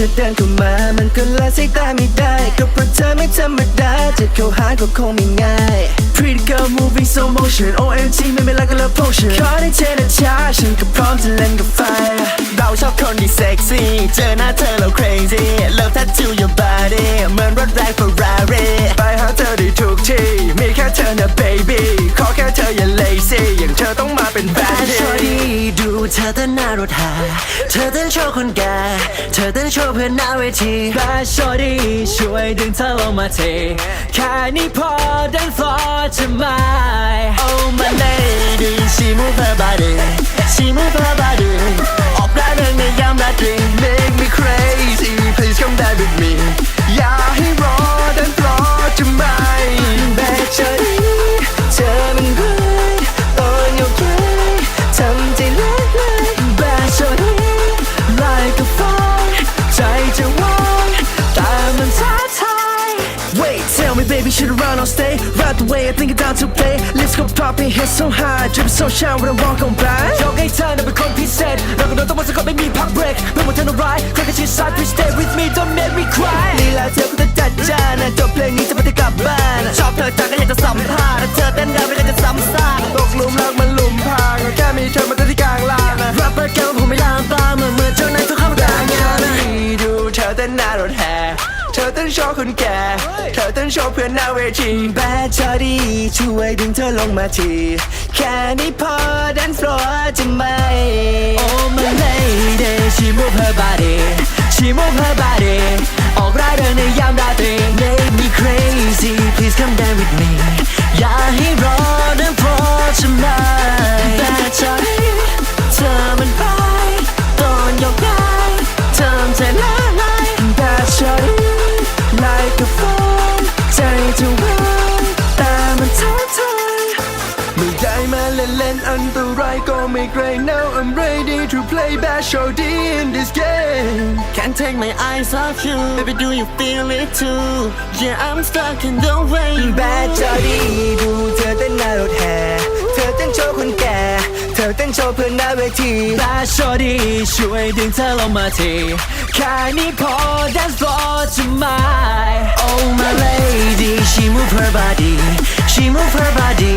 ธอเดินเข้ามา มันก็ละสายตาไม่ได้ ก็เพราะเธอไม่ธรรมดาจะเข้าหาก็คงไม่ง่าย Pretty girl moving so motion OMG ไม่เป็นไรก็ love potion ขอได้เทนะช้าฉันก็พร้อมจะเล่นกับไฟ เราชอบคนที่เซ็กซี่ เจอหน้าเธอแล้ว crazy Love tattoo your body เหมือนรถแรง Ferrari ไปหาเธอได้ทุกที่ มีแค่เธอนะ baby ขอแค่เธออย่า lazy อย่างเธอต้องมาเป็นแบดดี้ดูเธอเต้นหน้ารถหา เธอเต้นโชว์คนแก่ เธอเต้นโชว์เพื่อนหน้าเวทีแบดชอดี้ช่วยดึงเธอลงมาทีแค่นี้พอดันฟลอร์จะไม่ Oh my lady she move her body she move her body ออกแรงเรื่องในยามราตรี Baby, should run or stay. Right the way I think it's down to play. Let's go popping, head so high Drippin' sunshine when I walk on by. 여기 있잖아, no 그런 빛에 너가 너도 벌써 겁이 me, pop break. 너 못하는 ride. 그렇게 진짜 please stay with me. Don't make me cry. 네가 세우고 다 짰잖아 또 플레이 니 잡아 대가만 접혀 다가 해도 썸 stop. โชว์คนแก่เธอเต้นโชว์เพื่อนหน้าเวทีแบดชอดี้ช่วยดึงเธอลงมาที แค่นี้พอดันฟลอร์จะไม่ Oh my lady she move her body she move her body ออกรายเดินในยามราตรี Make me crazy please come down with me ตรายก็ไม่เกรง Now I'm ready to play bad shawty in this game Can't take my eyes off you Baby do you feel it too Yeah I'm stuck in the way you Bad shawty ดูเธอเต้นหน้ารถแห่เธอเต้นโชว์คนแก่ เธอเต้นโชว์เพื่อนหน้าเวที Bad shawty ช่วยดึงเธอลงมาทีแค่นี้พอ dance floor จะไม่ Oh my lady She move her body She move her body